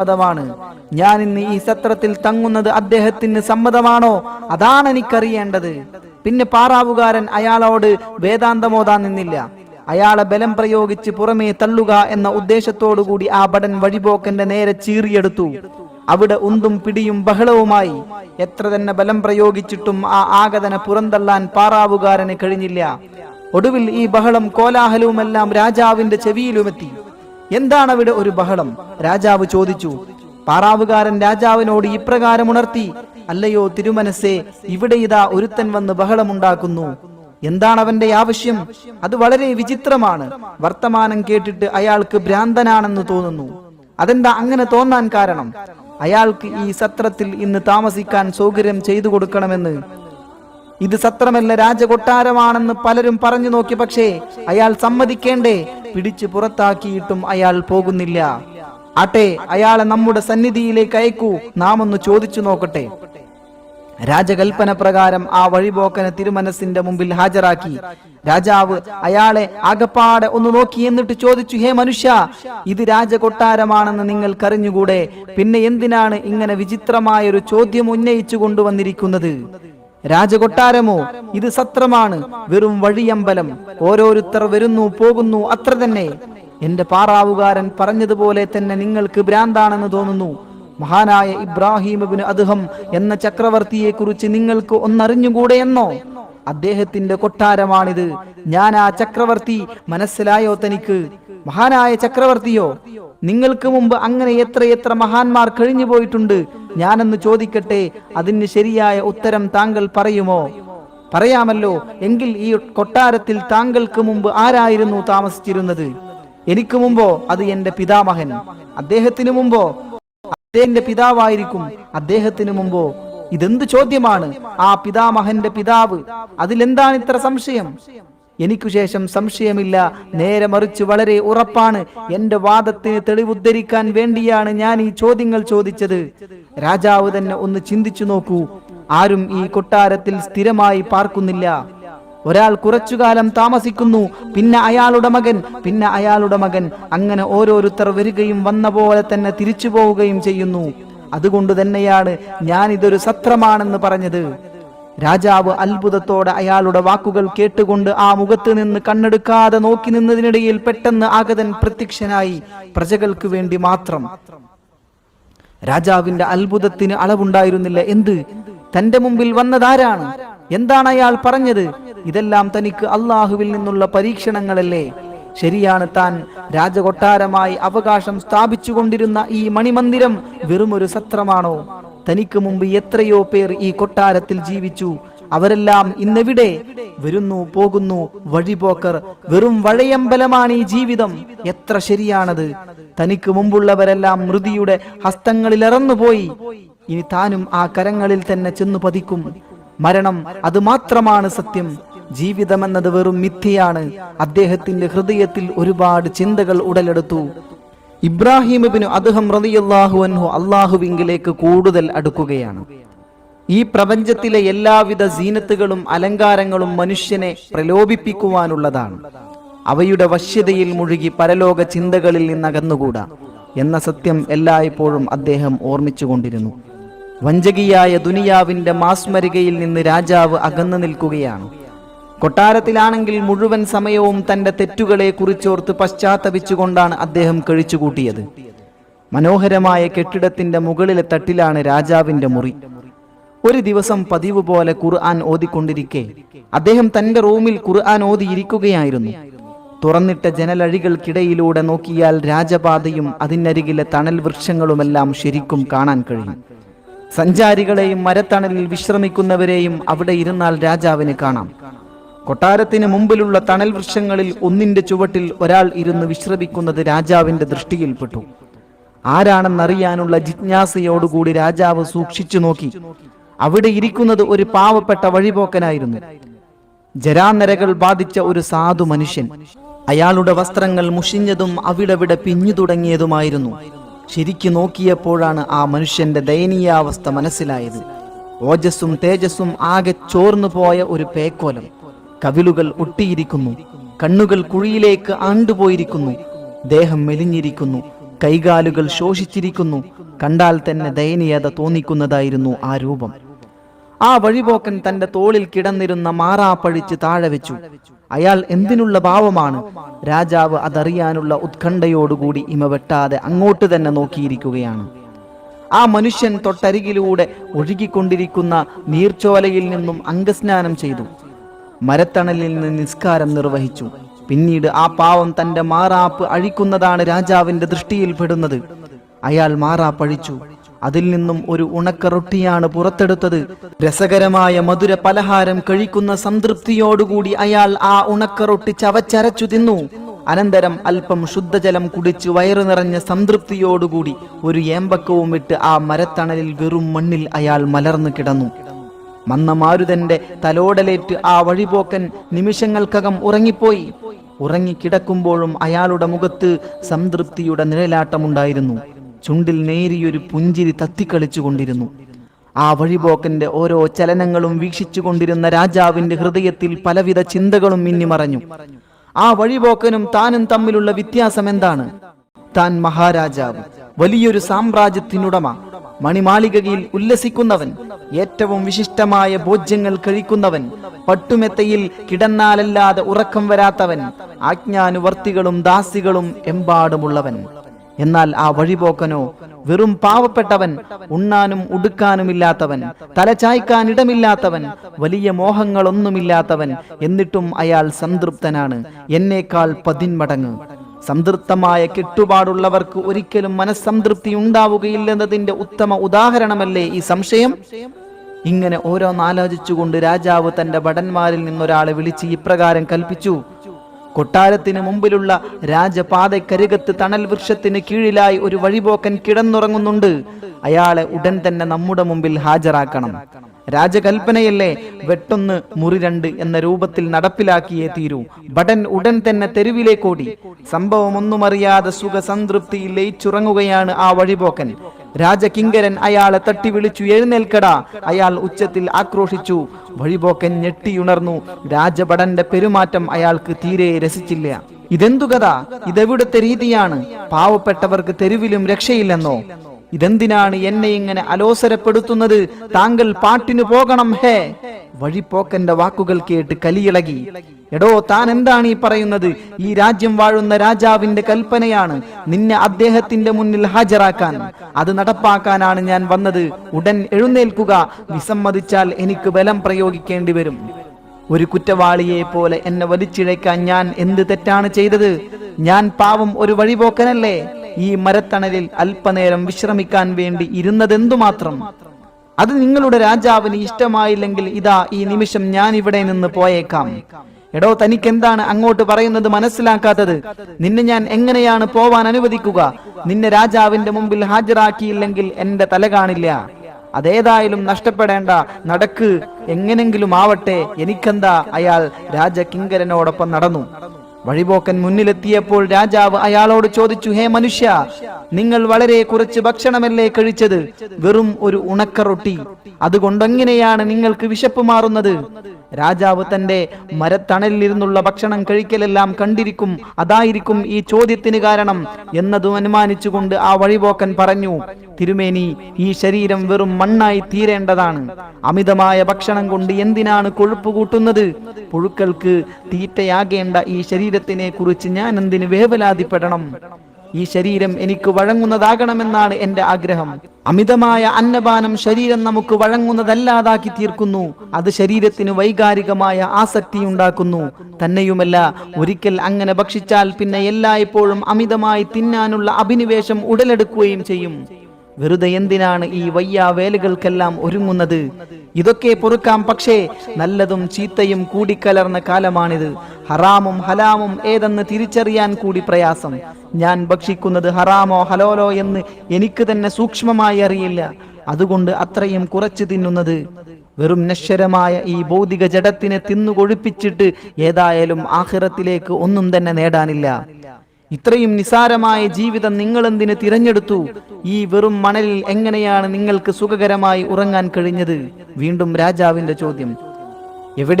സമ്മതമാണ്. ഞാൻ ഇന്ന് ഈ സത്രത്തിൽ തങ്ങുന്നത് അദ്ദേഹത്തിന് സമ്മതമാണോ? അതാണ് എനിക്കറിയേണ്ടത്. പിന്നെ പാറാവുകാരൻ അയാളോട് വേദാന്തമോതാൻ നിന്നില്ല. അയാളെ ബലം പ്രയോഗിച്ച് പുറമേ തള്ളുക എന്ന ഉദ്ദേശത്തോടുകൂടി ആ ഭടൻ വഴിപോക്കന്റെ നേരെ ചീറിയെടുത്തു. അവിടെ ഉന്തും പിടിയും ബഹളവുമായി. എത്ര തന്നെ ബലം പ്രയോഗിച്ചിട്ടും ആ ആഗതനെ പുറന്തള്ളാൻ പാറാവുകാരന് കഴിഞ്ഞില്ല. ഒടുവിൽ ഈ ബഹളം കോലാഹലവുമെല്ലാം രാജാവിന്റെ ചെവിയിലുമെത്തി. എന്താണ് അവിടെ ഒരു ബഹളം? രാജാവ് ചോദിച്ചു പാറാവുകാരൻ രാജാവിനോട് ഇപ്രകാരം ഉണർത്തി അല്ലയോ തിരുമനസ്സേ ഇവിടെ ഇതാ ഒരുത്തൻ വന്ന് ബഹളമുണ്ടാക്കുന്നു. എന്താണ് അവന്റെ ആവശ്യം? അത് വളരെ വിചിത്രമാണ്. വർത്തമാനം കേട്ടിട്ട് അയാൾക്ക് ഭ്രാന്തനാണെന്ന് തോന്നുന്നു. അതെന്താ അങ്ങനെ തോന്നാൻ കാരണം? അയാൾക്ക് ഈ സത്രത്തിൽ ഇന്ന് താമസിക്കാൻ സൗകര്യം ചെയ്തു കൊടുക്കണമെന്ന്. ഇത് സത്രമല്ല രാജകൊട്ടാരമാണെന്ന് പലരും പറഞ്ഞു നോക്കി പക്ഷേ അയാൾ സമ്മതിക്കേണ്ടേ? പിടിച്ചു പുറത്താക്കിയിട്ടും അയാൾ പോകുന്നില്ല. ആട്ടെ അയാളെ നമ്മുടെ സന്നിധിയിലേക്ക് അയക്കൂ. നാം ഒന്ന് ചോദിച്ചു നോക്കട്ടെ. രാജകൽപ്പന പ്രകാരം ആ വഴിപോക്കനെ തിരുമനസിന്റെ മുമ്പിൽ ഹാജരാക്കി. രാജാവ് അയാളെ ആകപ്പാടെ ഒന്ന് നോക്കി എന്നിട്ട് ചോദിച്ചു ഹേ മനുഷ്യ ഇത് രാജകൊട്ടാരമാണെന്ന് നിങ്ങൾക്കറിഞ്ഞുകൂടെ? പിന്നെ എന്തിനാണ് ഇങ്ങനെ വിചിത്രമായ ഒരു ചോദ്യം ഉന്നയിച്ചു കൊണ്ടുവന്നിരിക്കുന്നത്? രാജകൊട്ടാരമോ? ഇത് സത്രമാണ്. വെറും വഴിയമ്പലം. ഓരോരുത്തർ വരുന്നു പോകുന്നു അത്ര തന്നെ. എന്റെ പാറാവുകാരൻ പറഞ്ഞതുപോലെ തന്നെ നിങ്ങൾക്ക് ഭ്രാന്താണെന്ന് തോന്നുന്നു. മഹാനായ ഇബ്രാഹിമിബിന് അദ്ദേഹം എന്ന ചക്രവർത്തിയെ കുറിച്ച് നിങ്ങൾക്ക് ഒന്നറിഞ്ഞുകൂടെ എന്നോ അദ്ദേഹത്തിന്റെ കൊട്ടാരമാണിത്. ഞാൻ ആ ചക്രവർത്തി മനസ്സിലായോ തനിക്ക്? മഹാനായ ചക്രവർത്തിയോ? നിങ്ങൾക്ക് മുമ്പ് അങ്ങനെ എത്രയെത്ര മഹാന്മാർ കഴിഞ്ഞു പോയിട്ടുണ്ട്? ഞാനെന്ന് ചോദിക്കട്ടെ അതിന് ശരിയായ ഉത്തരം താങ്കൾ പറയുമോ? പറയാമല്ലോ എങ്കിൽ ഈ കൊട്ടാരത്തിൽ താങ്കൾക്ക് മുമ്പ് ആരായിരുന്നു താമസിച്ചിരുന്നത്? എനിക്ക് മുമ്പോ? അത് എന്റെ പിതാമഹൻ. അദ്ദേഹത്തിന് മുമ്പോ? അദ്ദേഹത്തിന്റെ പിതാവായിരിക്കും. അദ്ദേഹത്തിന് മുമ്പോ? ഇതെന്ത് ചോദ്യമാണ്? ആ പിതാമഹന്റെ പിതാവ്. അതിലെന്താണ് ഇത്ര സംശയം? എനിക്കു ശേഷം സംശയമില്ല. നേരെ മറിച്ച് വളരെ ഉറപ്പാണ്. എന്റെ വാദത്തിന് തെളിവുദ്ധരിക്കാൻ വേണ്ടിയാണ് ഞാൻ ഈ ചോദ്യങ്ങൾ ചോദിച്ചത്. രാജാവ് തന്നെ ഒന്ന് ചിന്തിച്ചു നോക്കൂ. ആരും ഈ കൊട്ടാരത്തിൽ സ്ഥിരമായി പാർക്കുന്നില്ല. ഒരാൾ കുറച്ചുകാലം താമസിക്കുന്നു. പിന്നെ അയാളുടെ മകൻ പിന്നെ അയാളുടെ മകൻ. അങ്ങനെ ഓരോരുത്തർ വരികയും വന്ന പോലെ തന്നെ തിരിച്ചു പോവുകയും ചെയ്യുന്നു. അതുകൊണ്ട് തന്നെയാണ് ഞാൻ ഇതൊരു സത്രമാണെന്ന് പറഞ്ഞത്. രാജാവ് അത്ഭുതത്തോടെ അയാളുടെ വാക്കുകൾ കേട്ടുകൊണ്ട് ആ മുഖത്ത് നിന്ന് കണ്ണെടുക്കാതെ നോക്കി നിന്നതിനിടയിൽ പെട്ടെന്ന് ആഗതൻ പ്രത്യക്ഷനായി. പ്രജകൾക്ക് വേണ്ടി മാത്രം. രാജാവിന്റെ അത്ഭുതത്തിന് അളവുണ്ടായിരുന്നില്ല. എന്ത്? തന്റെ മുമ്പിൽ വന്നതാരാണ്? എന്താണ് അയാൾ പറഞ്ഞത്? ഇതെല്ലാം തനിക്ക് അള്ളാഹുവിൽ നിന്നുള്ള പരീക്ഷണങ്ങളല്ലേ? ശരിയാണ് താൻ. രാജകൊട്ടാരമായി അവകാശം സ്ഥാപിച്ചുകൊണ്ടിരുന്ന ഈ മണിമന്ദിരം വെറുമൊരു സത്രമാണോ? തനിക്ക് മുമ്പ് എത്രയോ പേർ ഈ കൊട്ടാരത്തിൽ ജീവിച്ചു. അവരെല്ലാം ഇന്നെവിടെ? വരുന്നു പോകുന്നു വഴിപോക്കർ വെറും വഴയമ്പലമാണ് ഈ ജീവിതം. എത്ര ശരിയാണത്? തനിക്ക് മുമ്പുള്ളവരെല്ലാം മൃതിയുടെ ഹസ്തങ്ങളിൽ ഇറന്നുപോയി ഇനി താനും ആ കരങ്ങളിൽ തന്നെ ചെന്നു പതിക്കും. മരണം അത് മാത്രമാണ് സത്യം. ജീവിതമെന്നത് വെറും മിഥ്യയാണ്. അദ്ദേഹത്തിന്റെ ഹൃദയത്തിൽ ഒരുപാട് ചിന്തകൾ ഉടലെടുത്തു. ഇബ്രാഹിമിബിന് അദ്ദേഹം റതിയല്ലാഹു അൻഹു അള്ളാഹുവിങ്കിലേക്ക് കൂടുതൽ അടുക്കുകയാണ്. ഈ പ്രപഞ്ചത്തിലെ എല്ലാവിധ സീനത്തുകളും അലങ്കാരങ്ങളും മനുഷ്യനെ പ്രലോഭിപ്പിക്കുവാനുള്ളതാണ്. അവയുടെ വശ്യതയിൽ മുഴുകി പരലോക ചിന്തകളിൽ നിന്നകന്നുകൂടാ എന്ന സത്യം എല്ലായ്പ്പോഴും അദ്ദേഹം ഓർമ്മിച്ചുകൊണ്ടിരുന്നു. വഞ്ചകിയായ ദുനിയാവിന്റെ മാസ്മരികയിൽ നിന്ന് രാജാവ് അകന്നു നിൽക്കുകയാണ്. കൊട്ടാരത്തിലാണെങ്കിൽ മുഴുവൻ സമയവും തന്റെ തെറ്റുകളെ കുറിച്ചോർത്ത് പശ്ചാത്തപിച്ചുകൊണ്ടാണ് അദ്ദേഹം കഴിച്ചുകൂട്ടിയത്. മനോഹരമായ കെട്ടിടത്തിന്റെ മുകളിലെ തട്ടിലാണ് രാജാവിന്റെ മുറി. ഒരു ദിവസം പതിവ് പോലെ ഖുർആൻ ഓതിക്കൊണ്ടിരിക്കെ. അദ്ദേഹം തന്റെ റൂമിൽ ഖുർആൻ ഓതിയിരിക്കുകയായിരുന്നു. തുറന്നിട്ട ജനലഴികൾക്കിടയിലൂടെ നോക്കിയാൽ രാജപാതയും അതിനരികിലെ തണൽ വൃക്ഷങ്ങളുമെല്ലാം ശരിക്കും കാണാൻ കഴിയും. സഞ്ചാരികളെയും മരത്തണലിൽ വിശ്രമിക്കുന്നവരെയും അവിടെ ഇരുന്നാൽ രാജാവിന് കാണാം. കൊട്ടാരത്തിന് മുമ്പിലുള്ള തണൽ വൃക്ഷങ്ങളിൽ ഒന്നിന്റെ ചുവട്ടിൽ ഒരാൾ ഇരുന്ന് വിശ്രമിക്കുന്നത് രാജാവിന്റെ ദൃഷ്ടിയിൽപ്പെട്ടു. ആരാണെന്നറിയാനുള്ള ജിജ്ഞാസയോടുകൂടി രാജാവ് സൂക്ഷിച്ചു നോക്കി. അവിടെ ഇരിക്കുന്നത് ഒരു പാവപ്പെട്ട വഴിപോക്കനായിരുന്നു. ജരാനരകൾ ബാധിച്ച ഒരു സാധു മനുഷ്യൻ. അയാളുടെ വസ്ത്രങ്ങൾ മുഷിഞ്ഞതും അവിടെവിടെ പിഞ്ഞു തുടങ്ങിയതുമായിരുന്നു. ശരിക്കു നോക്കിയപ്പോഴാണ് ആ മനുഷ്യന്റെ ദയനീയാവസ്ഥ മനസ്സിലായത്. ഓജസ്സും തേജസ്സും ആകെ ചോർന്നു പോയ ഒരു പേക്കോലം. കവിളുകൾ ഒട്ടിയിരിക്കുന്നു. കണ്ണുകൾ കുഴിയിലേക്ക് ആണ്ടുപോയിരിക്കുന്നു. ദേഹം മെലിഞ്ഞിരിക്കുന്നു. കൈകാലുകൾ ശോഷിച്ചിരിക്കുന്നു. കണ്ടാൽ തന്നെ ദയനീയത തോന്നിക്കുന്നതായിരുന്നു ആ രൂപം. ആ വഴിപോക്കൻ തന്റെ തോളിൽ കിടന്നിരുന്ന മാറാപ്പഴിച്ച് താഴെ വെച്ചു. അയാൾ എന്തിനുള്ള ഭാവമാണ് രാജാവ് അതറിയാനുള്ള ഉത്കണ്ഠയോടുകൂടി ഇമ വെട്ടാതെ അങ്ങോട്ട് തന്നെ നോക്കിയിരിക്കുകയാണ്. ആ മനുഷ്യൻ തൊട്ടരികിലൂടെ ഒഴുകിക്കൊണ്ടിരിക്കുന്ന നീർച്ചോലയിൽ നിന്നും അംഗസ്നാനം ചെയ്തു. മരത്തണലിൽ നിന്ന് നിസ്കാരം നിർവഹിച്ചു. പിന്നീട് ആ പാവം തന്റെ മാറാപ്പ് അഴിക്കുന്നതാണ് രാജാവിന്റെ ദൃഷ്ടിയിൽപ്പെടുന്നത് അയാൾ മാറാപ്പഴിച്ചു അതിൽ നിന്നും ഒരു ഉണക്ക റൊട്ടിയാണ് പുറത്തെടുത്തത്. രസകരമായ മധുര പലഹാരം കഴിക്കുന്ന സംതൃപ്തിയോടുകൂടി അയാൾ ആ ഉണക്ക റൊട്ടി ചവച്ചരച്ചു തിന്നു. അനന്തരം അല്പം ശുദ്ധജലം കുടിച്ച് വയറു നിറഞ്ഞ സംതൃപ്തിയോടുകൂടി ഒരു ഏമ്പക്കവും ഇട്ട് ആ മരത്തണലിൽ വെറും മണ്ണിൽ അയാൾ മലർന്നു കിടന്നു. മന്നമാരുതന്റെ തലോടലേറ്റ് ആ വഴിപോക്കൻ നിമിഷങ്ങൾക്കകം ഉറങ്ങിപ്പോയി. ഉറങ്ങിക്കിടക്കുമ്പോഴും അയാളുടെ മുഖത്ത് സംതൃപ്തിയുടെ നിഴലാട്ടമുണ്ടായിരുന്നു. ചുണ്ടിൽ നേരിയൊരു പുഞ്ചിരി തത്തിക്കളിച്ചുകൊണ്ടിരുന്നു. ആ വഴിപോക്കന്റെ ഓരോ ചലനങ്ങളും വീക്ഷിച്ചുകൊണ്ടിരുന്ന രാജാവിന്റെ ഹൃദയത്തിൽ പലവിധ ചിന്തകളും മിന്നിമറഞ്ഞു ആ വഴിപോക്കനും താനും തമ്മിലുള്ള വ്യത്യാസം എന്താണ് താൻ മഹാരാജാവ് വലിയൊരു സാമ്രാജ്യത്തിനുടമ മണിമാളികയിൽ ഉല്ലസിക്കുന്നവൻ ഏറ്റവും വിശിഷ്ടമായ ഭോജ്യങ്ങൾ കഴിക്കുന്നവൻ പട്ടുമെത്തയിൽ കിടന്നാലല്ലാതെ ഉറക്കം വരാത്തവൻ ആജ്ഞാനുവർത്തികളും ദാസികളും എമ്പാടുമുള്ളവൻ. എന്നാൽ ആ വഴിപോക്കനോ വെറും പാവപ്പെട്ടവൻ ഉണ്ണാനും ഉടുക്കാനുമില്ലാത്തവൻ തലചായ്ക്കാൻ ഇടമില്ലാത്തവൻ വലിയ മോഹങ്ങളൊന്നുമില്ലാത്തവൻ എന്നിട്ടും അയാൾ സംതൃപ്തനാണ്. എന്നേക്കാൾ പതിന്മടങ്ങ്. സംതൃപ്തമായ കെട്ടുപാടുള്ളവർക്ക് ഒരിക്കലും മനസ്സംതൃപ്തി ഉണ്ടാവുകയില്ലെന്നതിന്റെ ഉത്തമ ഉദാഹരണമല്ലേ ഈ സംശയം? ഇങ്ങനെ ഓരോന്നാലോചിച്ചുകൊണ്ട് രാജാവ് തന്റെ ഭടന്മാരിൽ നിന്നൊരാളെ വിളിച്ച് ഇപ്രകാരം കൽപ്പിച്ചു. കൊട്ടാരത്തിന് മുമ്പിലുള്ള രാജപാതക്കരികത്ത് തണൽ വൃക്ഷത്തിന് കീഴിലായി ഒരു വഴിപോക്കൻ കിടന്നുറങ്ങുന്നുണ്ട്. അയാളെ ഉടൻ തന്നെ നമ്മുടെ മുമ്പിൽ ഹാജരാക്കണം. രാജകൽപ്പനയല്ലേ? വെട്ടൊന്ന് മുറി രണ്ട് എന്ന രൂപത്തിൽ നടപ്പിലാക്കിയേ തീരൂ. ഭടൻ ഉടൻ തന്നെ തെരുവിലേക്കോടി സംഭവമൊന്നും അറിയാതെ സുഖസംതൃപ്തിയിൽ ലയിച്ചുറങ്ങുകയാണ് ആ വഴിപോക്കൻ. രാജകിങ്കരൻ അയാളെ തട്ടി വിളിച്ചു എഴുന്നേൽക്കടാ. അയാൾ ഉച്ചത്തിൽ ആക്രോശിച്ചു. വഴിപോക്കൻ ഞെട്ടിയുണർന്നു. രാജഭടന്റെ പെരുമാറ്റം അയാൾക്ക് തീരെ രസിച്ചില്ല. ഇതെന്തു കഥ? ഇതെവിടുത്തെ രീതിയാണ്? പാവപ്പെട്ടവർക്ക് തെരുവിലും രക്ഷയില്ലെന്നോ? ഇതെന്തിനാണ് എന്നെ ഇങ്ങനെ അലോസരപ്പെടുത്തുന്നത്? താങ്കൾ പാട്ടിനു പോകണം ഹേ. വഴിപ്പോക്കന്റെ വാക്കുകൾ കേട്ട് കലിയിളകി. എടോ താൻ എന്താണ് ഈ പറയുന്നത്? ഈ രാജ്യം വാഴുന്ന രാജാവിന്റെ കൽപ്പനയാണ് നിന്നെ അദ്ദേഹത്തിന്റെ മുന്നിൽ ഹാജരാക്കാൻ. അത് നടപ്പാക്കാനാണ് ഞാൻ വന്നത്. ഉടൻ എഴുന്നേൽക്കുക. വിസമ്മതിച്ചാൽ എനിക്ക് ബലം പ്രയോഗിക്കേണ്ടി വരും. ഒരു കുറ്റവാളിയെ പോലെ എന്നെ വലിച്ചിഴയ്ക്കാൻ ഞാൻ എന്ത് തെറ്റാണ് ചെയ്തത്? ഞാൻ പാവം ഒരു വഴിപോക്കനല്ലേ? ഈ മരത്തണലിൽ അല്പനേരം വിശ്രമിക്കാൻ വേണ്ടി ഇരുന്നതെന്തു മാത്രം? അത് നിങ്ങളുടെ രാജാവിന് ഇഷ്ടമായില്ലെങ്കിൽ ഇതാ ഈ നിമിഷം ഞാൻ ഇവിടെ നിന്ന് പോയേക്കാം. എടോ തനിക്ക് എന്താണ് അങ്ങോട്ട് പറയുന്നത് മനസ്സിലാക്കാത്തത്? നിന്നെ ഞാൻ എങ്ങനെയാണ് പോവാൻ അനുവദിക്കുക? നിന്നെ രാജാവിന്റെ മുമ്പിൽ ഹാജരാക്കിയില്ലെങ്കിൽ എന്റെ തല കാണില്ല. അതേതായാലും നഷ്ടപ്പെടേണ്ട നടക്ക് എങ്ങനെങ്കിലും ആവട്ടെ. എനിക്കെന്താ അയാൾ രാജകിങ്കരനോടൊപ്പം നടന്നു. വഴിപോക്കൻ മുന്നിലെത്തിയപ്പോൾ രാജാവ് അയാളോട് ചോദിച്ചു ഹേ മനുഷ്യ നിങ്ങൾ വളരെ കുറച്ച് ഭക്ഷണമല്ലേ കഴിച്ചത്? വെറും ഒരു ഉണക്ക റൊട്ടി അതുകൊണ്ടെങ്ങനെയാണ് നിങ്ങൾക്ക് വിശപ്പ് മാറുന്നത്? രാജാവ് തന്റെ മരത്തണലിലിരുന്നുള്ള ഭക്ഷണം കഴിക്കലെല്ലാം കണ്ടിരിക്കും. അതായിരിക്കും ഈ ചോദ്യത്തിന് കാരണം എന്നതും അനുമാനിച്ചുകൊണ്ട് ആ വഴിപോക്കൻ പറഞ്ഞു തിരുമേനി ഈ ശരീരം വെറും മണ്ണായി തീരേണ്ടതാണ്. അമിതമായ ഭക്ഷണം കൊണ്ട് എന്തിനാണ് കൊഴുപ്പ് കൂട്ടുന്നത്? പുഴുക്കൾക്ക് തീറ്റയാകേണ്ട ഈ ശരീരത്തിനെ കുറിച്ച് ഞാൻ എന്തിന് വേവലാതിപ്പെടണം? ഈ ശരീരം എനിക്ക് വഴങ്ങുന്നതാകണമെന്നാണ് എന്റെ ആഗ്രഹം. അമിതമായ അന്നപാനം ശരീരം നമുക്ക് വഴങ്ങുന്നതല്ലാതാക്കി തീർക്കുന്നു. അത് ശരീരത്തിന് വൈകാരികമായ ആസക്തി ഉണ്ടാക്കുന്നു. തന്നെയുമല്ല ഒരിക്കൽ അങ്ങനെ ഭക്ഷിച്ചാൽ പിന്നെ എല്ലായ്പ്പോഴും അമിതമായി തിന്നാനുള്ള അഭിനിവേശം ഉടലെടുക്കുകയും ചെയ്യും. വെറുതെ എന്തിനാണ് ഈ വയ്യാവേലുകൾക്കെല്ലാം ഒരുങ്ങുന്നത്? ഇതൊക്കെ പൊറുക്കാം പക്ഷേ നല്ലതും ചീത്തയും കൂടിക്കലർന്ന കാലമാണിത്. ഹറാമും ഹലാമും ഏതെന്ന് തിരിച്ചറിയാൻ കൂടി പ്രയാസം. ഞാൻ ഭക്ഷിക്കുന്നത് ഹറാമോ ഹലോലോ എന്ന് എനിക്ക് തന്നെ സൂക്ഷ്മമായി അറിയില്ല. അതുകൊണ്ട് അത്രയും കുറച്ച് തിന്നുന്നത്. വെറും നശ്വരമായ ഈ ഭൗതിക ജഡത്തിനെ തിന്നുകൊഴുപ്പിച്ചിട്ട് ഏതായാലും ആഹിറത്തിലേക്ക് ഒന്നും തന്നെ നേടാനില്ല. ഇത്രയും നിസാരമായ ജീവിതം നിങ്ങൾ എന്തിന് തിരഞ്ഞെടുത്തു? ഈ വെറും മണലിൽ എങ്ങനെയാണ് നിങ്ങൾക്ക് സുഖകരമായി ഉറങ്ങാൻ കഴിഞ്ഞത്? വീണ്ടും രാജാവിന്റെ ചോദ്യം. എവിടെ